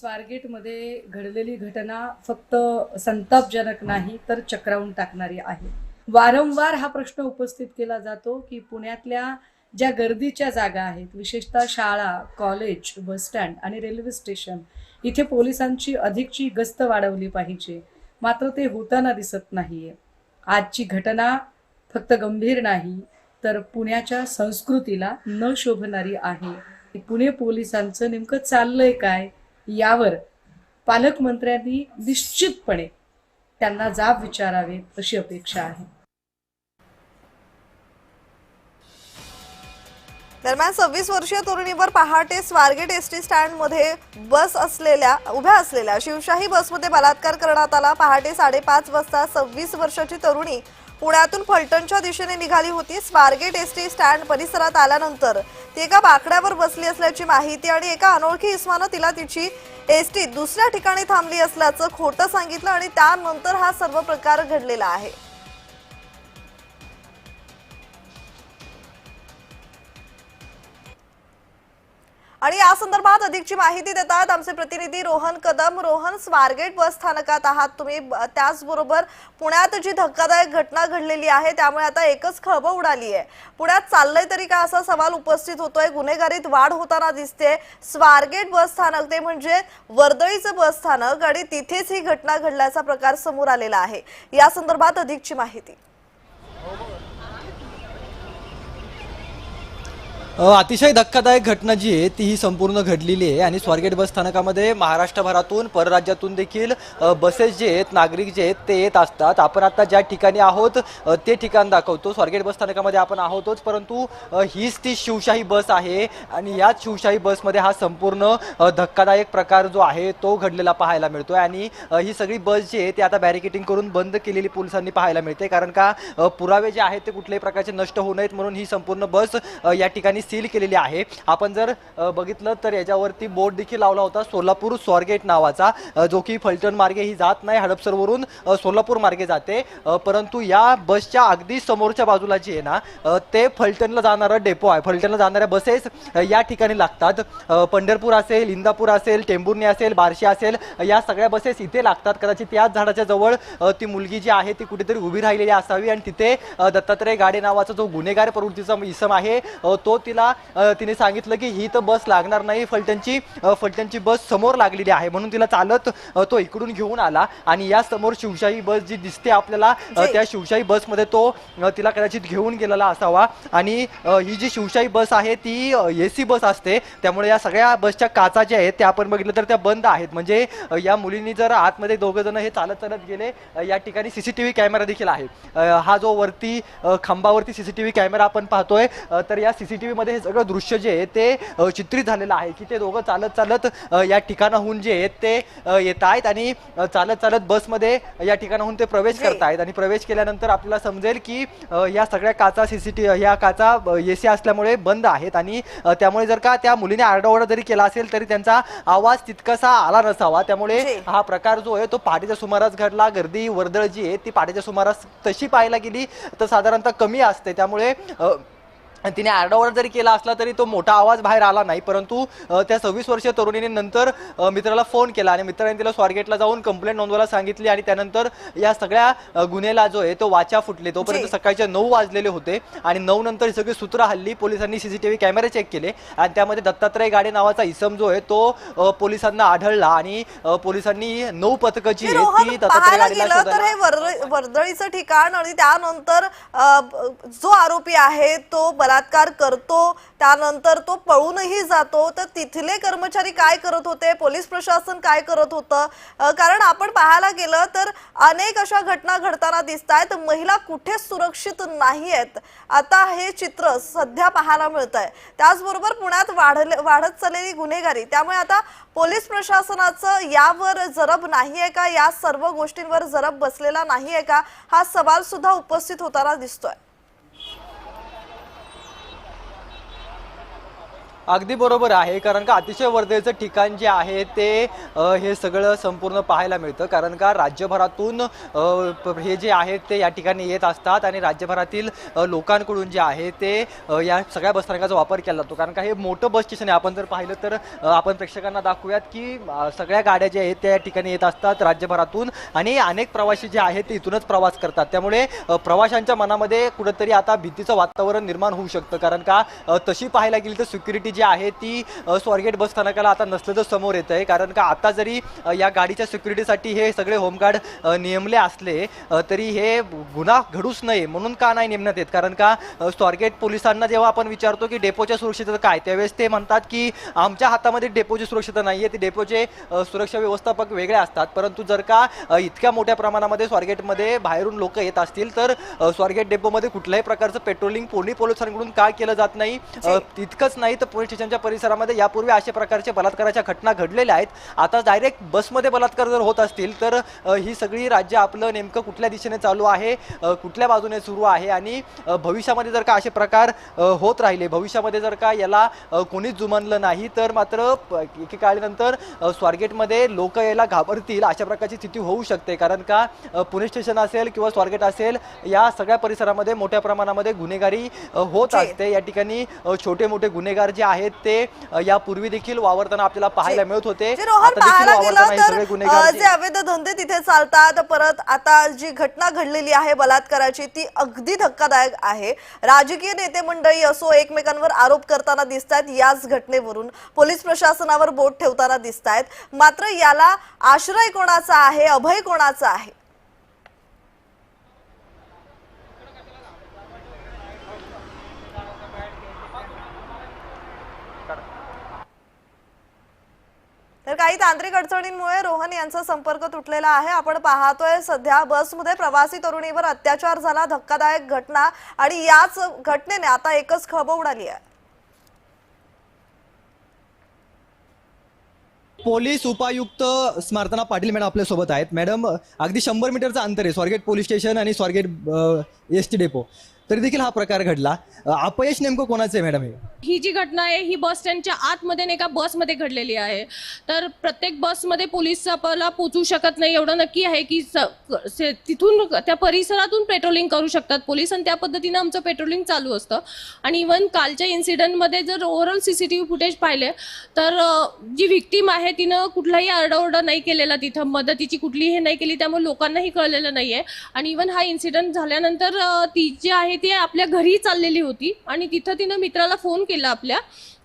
स्वारगेटमध्ये घडलेली घटना फक्त संतापजनक नाही तर चक्रावून टाकणारी आहे. वारंवार हा प्रश्न उपस्थित केला जातो की पुण्यातल्या ज्या गर्दीच्या जागा आहेत विशेषतः शाळा कॉलेज बसस्टँड आणि रेल्वे स्टेशन इथे पोलिसांची अधिकची गस्त वाढवली पाहिजे. मात्र ते होताना दिसत नाहीये. आजची घटना फक्त गंभीर नाही तर पुण्याच्या संस्कृतीला न शोभणारी आहे. पुणे पोलिसांचं नेमकं चाललंय काय? यावर पालकमंत्र्यांनी निश्चितपणे त्यांना जाब विचारावेत अशी अपेक्षा आहे. दरम्यान सव्वीस वर्षीय तरुणीवर पहाटे स्वारगेट एस टी स्टँडमध्ये बस असलेल्या उभ्या असलेल्या शिवशाही बसमध्ये बलात्कार करण्यात आला. पहाटे साडेपाच वाजता सव्वीस वर्षाची तरुणी पुण्यातून फलटणच्या दिशेने निघाली होती. स्वारगेट एस टी स्टँड परिसरात आल्यानंतर ती एका बाकड्यावर बसली असल्याची माहिती आणि एका अनोळखी इस्मानं तिला तिची एस टी दुसऱ्या ठिकाणी थांबली असल्याचं खोटं सांगितलं आणि त्यानंतर हा सर्व प्रकार घडलेला आहे. आणि या संदर्भात अधिकची माहिती देतात आमचे प्रतिनिधी रोहन कदम. रोहन स्वारगेट बस स्थानकात आहात तुम्ही. त्याचबरोबर पुण्यात जी धक्कादायक घटना घडलेली आहे त्यामुळे आता एकच खळबळ उडाली आहे. पुण्यात चाललंय तरी का असा सवाल उपस्थित होतोय? गुन्हेगारीत वाढ होताना दिसते स्वारगेट बस स्थानक ते म्हणजे वर्दळीचं बस स्थानक आणि तिथेच ही घटना घडल्याचा प्रकार समोर आलेला आहे. या संदर्भात अधिकची माहिती. अतिशय धक्कादायक घटना जी आहे ती ही संपूर्ण घडलेली आहे आणि स्वारगेट बस स्थानकामध्ये महाराष्ट्रभरातून परराज्यातून देखील बसेस जे आहेत नागरिक जे आहेत ते येत असतात. आपण आता ज्या ठिकाणी आहोत ते ठिकाण दाखवतो. स्वारगेट बस स्थानकामध्ये आपण आहोतच परंतु हीच ती शिवशाही बस आहे आणि याच शिवशाही बसमध्ये हा संपूर्ण धक्कादायक प्रकार जो आहे तो घडलेला पाहायला मिळतो आणि ही सगळी बस जी आहे ती आता बॅरिकेटिंग करून बंद केलेली पोलिसांनी पाहायला मिळते. कारण का पुरावे जे आहेत ते कुठल्याही प्रकारचे नष्ट होऊ नयेत म्हणून ही संपूर्ण बस या ठिकाणी सील केलेली आहे. आपण जर बघितलं तर याच्यावरती बोर्ड देखील लावला होता सोलापूर स्वारगेट नावाचा. जो की फलटण मार्गे ही जात नाही हडपसरवरून सोलापूर मार्गे जाते. परंतु या बसच्या अगदी समोरच्या बाजूला जी आहे ना ते फलटणला जाणारं डेपो आहे. फलटणला जाणाऱ्या बसेस या ठिकाणी लागतात. पंढरपूर असेल इंदापूर असेल टेंभुर्णी असेल बार्शी असेल या सगळ्या बसेस इथे लागतात. कदाचित याच झाडाच्या जवळ ती मुलगी जी आहे ती कुठेतरी उभी राहिलेली असावी. आणि तिथे दत्तात्रय गाडे नावाचा जो गुन्हेगार प्रवृत्तीचा इसम आहे तो तिला अ, तिने सांगितलं की ही तर बस लागणार नाही फलटणची फलटणची बस समोर लागलेली आहे. म्हणून तिला चालत तो इकडून घेऊन आला आणि या समोर शिवशाही बस जी दिसते आपल्याला. त्या शिवशाही बसमध्ये तो तिला कदाचित घेऊन गेलेला असावा. आणि ही जी शिवशाही बस आहे ती ए सी बस असते. त्यामुळे या सगळ्या बसच्या काचा ज्या आहेत त्या आपण बघितलं तर त्या बंद आहेत. म्हणजे या मुलींनी जर आतमध्ये दोघं जण हे चालत चालत गेले या ठिकाणी सीसीटीव्ही कॅमेरा देखील आहे. हा जो वरती खांबावरती सीसीटीव्ही कॅमेरा आपण पाहतोय तर या सीसीटीव्ही मध्ये हे सगळं दृश्य जे आहे ते चित्रित झालेलं आहे की ते दोघं चालत चालत या ठिकाणाहून जे आहेत ते येत आहेत आणि चालत चालत बसमध्ये या ठिकाणाहून ते प्रवेश जी. करतायत. आणि प्रवेश केल्यानंतर आपल्याला समजेल की या सगळ्या काचा सीसीटीव्ही या काचा एसी असल्यामुळे बंद आहेत. आणि त्यामुळे जर का त्या मुलीने आरडाओरडा जरी केला असेल तरी त्यांचा आवाज तितकासा आला नसावा. त्यामुळे. हा प्रकार जो आहे तो पहाटेच्या सुमारास घडला. गर्दी वर्दळ जी आहे ती पहाटेच्या सुमारास तशी पाहायला गेली तर साधारणतः कमी असते. त्यामुळे तिने आरडाओरडा जरी केला असला तरी तो मोठा आवाज बाहेर आला नाही परंतु त्या सव्वीस वर्षीय तरुणीने नंतर मित्राला फोन केला आणि मित्राने तिला स्वारगेटला जाऊन कंप्लेंट नोंदवायला सांगितली आणि त्यानंतर या सगळ्या गुन्ह्याला जो आहे तो वाचा फुटले तोपर्यंत. सकाळचे नऊ वाजलेले होते आणि नऊ नंतर ही सगळी सूत्र हल्ली पोलिसांनी सीसीटीव्ही कॅमेरे चेक केले आणि त्यामध्ये दत्तात्रय गाडे नावाचा इसम जो आहे तो पोलिसांना आढळला आणि पोलिसांनी नऊ पथकं जी ती दत्तात्रय वर्दळीचं ठिकाण आणि त्यानंतर जो आरोपी आहे तो बलात्कार करतो त्यानंतर तो पळूनही जातो. तर तिथले कर्मचारी काय करत होते? पोलीस प्रशासन काय करत होतं? कारण आपण पाहायला गेलं तर अनेक अशा घटना घडताना दिसत आहेत. महिला कुठेच सुरक्षित नाही आहेत. आता हे चित्र सध्या पाहायला मिळत आहे त्याचबरोबर पुण्यात वाढले वाढत चाललेली गुन्हेगारी. त्यामुळे आता पोलीस प्रशासनाचं यावर जरब नाही आहे का? या सर्व गोष्टींवर जरब बसलेला नाही आहे का? हा सवाल सुद्धा उपस्थित होताना दिसतोय. अगदी बरोबर आहे कारण का अतिशय वर्दळीचं ठिकाण जे आहे ते हे सगळं संपूर्ण पाहायला मिळतं. कारण का राज्यभरातून हे जे आहेत ते या ठिकाणी येत असतात आणि राज्यभरातील लोकांकडून जे आहे ते या सगळ्या बसस्थानकाचा वापर केला जातो. कारण का हे मोठं बस स्टेशन आहे. आपण जर पाहिलं तर आपण प्रेक्षकांना दाखवूयात की सगळ्या गाड्या ज्या आहेत त्या या ठिकाणी येत असतात राज्यभरातून आणि अनेक प्रवासी जे आहेत ते इथूनच प्रवास करतात. त्यामुळे प्रवाशांच्या मनामध्ये कुठंतरी आता भीतीचं वातावरण निर्माण होऊ शकतं. कारण का तशी पाहायला गेली तर सिक्युरिटी जी आहे ती स्वारगेट बस स्थानकाला आता नसल्याचं समोर येत आहे कारण का आता जरी या गाडीच्या सिक्युरिटीसाठी हे सगळे होमगार्ड अ, नेमले असले तरी हे गुन्हा घडूच नये म्हणून का नाही नेमण्यात येत? कारण का स्वारगेट पोलिसांना जेव्हा आपण विचारतो की डेपोच्या सुरक्षितता काय त्यावेळेस ते म्हणतात की आमच्या हातामध्ये डेपोची सुरक्षितता नाही आहे ते डेपोचे सुरक्षा व्यवस्थापक वेगळे असतात. परंतु जर का इतक्या मोठ्या प्रमाणामध्ये स्वारगेटमध्ये बाहेरून लोक येत असतील तर स्वारगेट डेपोमध्ये कुठल्याही प्रकारचं पेट्रोलिंग पोलीस पोलिसांकडून का केलं जात नाही? अ, तितकंच नाही तर स्टेशनच्या परिसरामध्ये यापूर्वी अशा प्रकारच्या बलात्काराच्या घटना घडलेल्या आहेत आता डायरेक्ट बसमध्ये बलात्कार जर होत असतील तर ही सगळी राज्य आपलं नेमकं कुठल्या दिशेने चालू आहे कुठल्या बाजूने सुरू आहे आणि भविष्यामध्ये जर का असे प्रकार होत राहिले भविष्यामध्ये जर का याला कोणीच जुमानलं नाही तर मात्र एकेकाळीनंतर स्वारगेटमध्ये लोक यायला घाबरतील अशा प्रकारची स्थिती होऊ शकते कारण का पुणे स्टेशन असेल किंवा स्वारगेट असेल या सगळ्या परिसरामध्ये मोठ्या प्रमाणामध्ये गुन्हेगारी होत. असते या ठिकाणी छोटे मोठे गुन्हेगार जे आहेत ते यापूर्वी देखील वावरताना आपल्याला पाहायला मिळत होते. जे अवैध धंदे तिथे चालतात. परत आता जी घटना घडलेली आहे बलात्काराची ती अगदी धक्कादायक आहे. राजकीय नेते मंडळी असो एकमेकांवर आरोप करताना दिसत आहेत याच घटनेवरून पोलीस प्रशासनावर बोट ठेवताना दिसत आहेत मात्र याला आश्रय कोणाचा आहे अभय कोणाचा आहे? तर काही तांत्रिक अडचणींमुळे रोहन यांचा संपर्क तुटलेला आहे. आपण पाहतोय सध्या बसमध्ये प्रवासी तरुणीवर अत्याचार झाला धक्कादायक घटना आणि याच घटनेने आता एकच खब उडाली आहे. पोलीस उपायुक्त स्मार्तना पाटील मॅडम आपल्यासोबत आहेत. मॅडम अगदी शंभर मीटरचं अंतर आहे. स्वारगेट पोलीस स्टेशन आणि स्वारगेट एस टी डेपो. तरी देखील हा प्रकार घडला. अ, अपयश नेमकं कोणाचं आहे मॅडम हे? ही जी घटना आहे ही बस स्टँडच्या आतमध्ये नाही का बसमध्ये घडलेली आहे. तर प्रत्येक बसमध्ये पोलीस आपल्याला पोचू शकत नाही. एवढं नक्की आहे की स- से- तिथून त्या परिसरातून पेट्रोलिंग करू शकतात पोलीस आणि त्या पद्धतीनं आमचं पेट्रोलिंग चालू असतं. आणि इवन कालच्या इन्सिडेंटमध्ये जर overall C C T V footage पाहिले तर अ, जी व्हिक्टीम आहे तिनं कुठलाही आरडाओरडा नाही केलेला तिथं. मदतीची कुठलीही हे नाही केली त्यामुळे लोकांनाही कळलेलं नाही आहे आणि इवन हा इन्सिडंट झाल्यानंतर अ, ती जी आहे ती आपल्या घरी चाललेली होती आणि तिथं तिनं मित्राला फोन केला आपल्या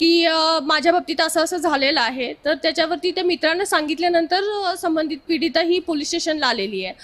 की माझ्या बाबतीत असं असं झालेलं आहे. तर त्याच्यावरती त्या मित्रानं सांगितल्यानंतर संबंधित पीडिता ही पोलीस स्टेशनला आलेली आहे.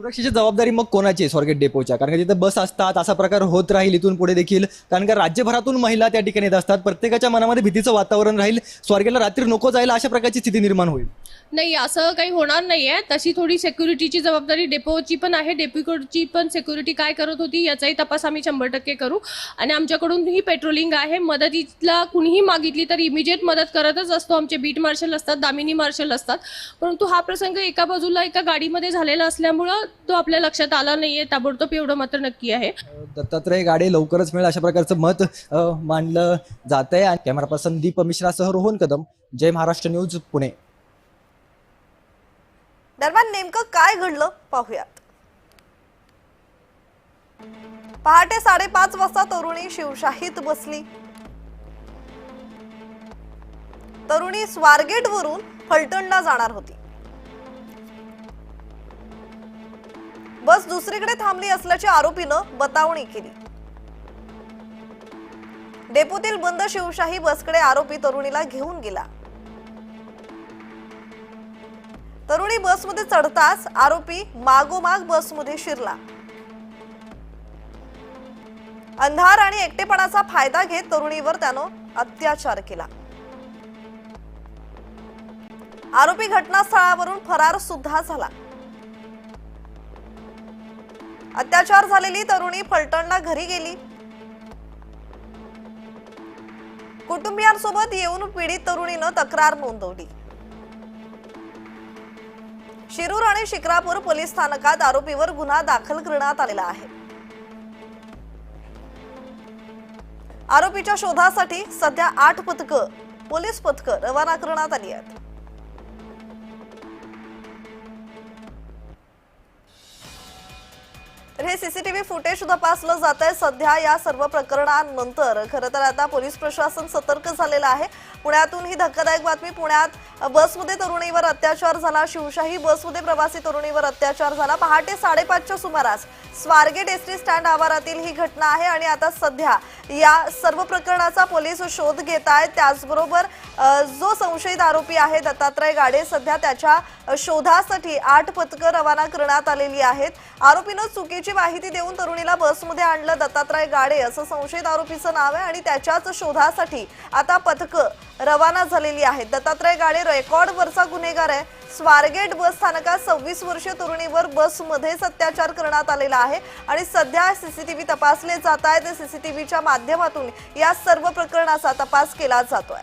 सुरक्षेची जबाबदारी मग कोणाची आहे स्वारगेट डेपोच्या? कारण का तिथे बस असतात असा प्रकार होत राहील इथून पुढे देखील. कारण का राज्यभरातून महिला त्या ठिकाणी येत असतात. प्रत्येकाच्या मनामध्ये भीतीचं वातावरण राहील. स्वारगेटला रात्री नको जायला अशा प्रकारची स्थिती निर्माण होईल. नाही असं काही होणार नाही आहे तशी थोडी सेक्युरिटीची जबाबदारी डेपोची पण आहे. डेपोकडची पण सेक्युरिटी काय करत होती याचाही तपास आम्ही शंभर टक्के करू. आणि आमच्याकडून ही पेट्रोलिंग आहे. मदतीला कुणीही मागितली तर इमिजिएट मदत करतच असतो. आमचे बीट मार्शल असतात दामिनी मार्शल असतात. परंतु हा प्रसंग एका बाजूला एका गाडीमध्ये झालेला असल्यामुळं तो आपल्या लक्षात आला नाहीये. ताबडतोब एवढं मात्र नक्की आहे. दत्तात्रय गाडे लवकरच मिळेल अशा प्रकारचं मत अ, मांडलं जात आहे आणि कॅमेरा पर्सन दीप मिश्रासह रोहन कदम. जय महाराष्ट्र न्यूज पुणे. दरम्यान नेमकं काय घडलं पाहूयात. पहाटे साडेपाच वाजता तरुणी शिवशाहीत बसली. तरुणी स्वारगेट वरून फलटणला जाणार होती. बस दुसरीकडे थांबली असल्याची आरोपीनं बतावणी केली. डेपोतील बंद शिवशाही बसकडे आरोपी तरुणीला घेऊन गेला. तरुणी बसमध्ये चढताच आरोपी मागोमाग बसमध्ये शिरला. अंधार आणि एकटेपणाचा फायदा घेत तरुणीवर त्यानं अत्याचार केला. आरोपी घटनास्थळावरून फरार सुद्धा झाला. अत्याचार झालेली तरुणी फलटणला घरी गेली. कुटुंबियांसोबत येऊन पीडित तरुणीनं तक्रार नोंदवली. शिरूर आणि शिक्रापूर पोलीस स्थानकात आरोपीवर गुन्हा दाखल करण्यात आलेला आहे. आरोपीच्या शोधासाठी सध्या आठ पथकं पोलीस पथकं रवाना करण्यात आली आहेत. तर हे सीसीटीव्ही फुटेज तपासलं जात आहे सध्या या सर्व प्रकरणांनंतर खरं तर आता पोलीस प्रशासन सतर्क झालेलं आहे. पुण्यातून ही धक्कादायक बातमी. पुण्यात बसमध्ये तरुणीवर अत्याचार झाला. शिवशाही बसमध्ये प्रवासी तरुणीवर अत्याचार झाला. पहाटे साडेपाचच्या सुमारास स्वारगेट एस स्टँड आवारातील ही घटना आहे आणि आता सध्या या सर्व प्रकरणाचा पोलीस शोध घेत आहेत. त्याचबरोबर जो संशयित आरोपी आहे दत्तात्रय गाडे सध्या त्याच्या शोधासाठी आठ पथकं रवाना करण्यात आलेली आहेत. आरोपीनं चुकीची माहिती देऊन तरुणीला बसमध्ये आणलं दत्तात्रय गाडे असं संशयित आरोपीचं नाव आहे आणि त्याच्याच शोधासाठी आता पथकं रवाना झालेली आहे. दत्तात्रय गाडे रेकॉर्डवरचा गुन्हेगार आहे. स्वारगेट बस स्थानकात सव्वीस वर्षीय तरुणीवर बसमध्येच अत्याचार करण्यात आलेला आहे आणि सध्या सीसीटीव्ही तपासले जात आहेत सीसीटीव्हीच्या माध्यमातून या सर्व प्रकरणाचा तपास केला जातोय.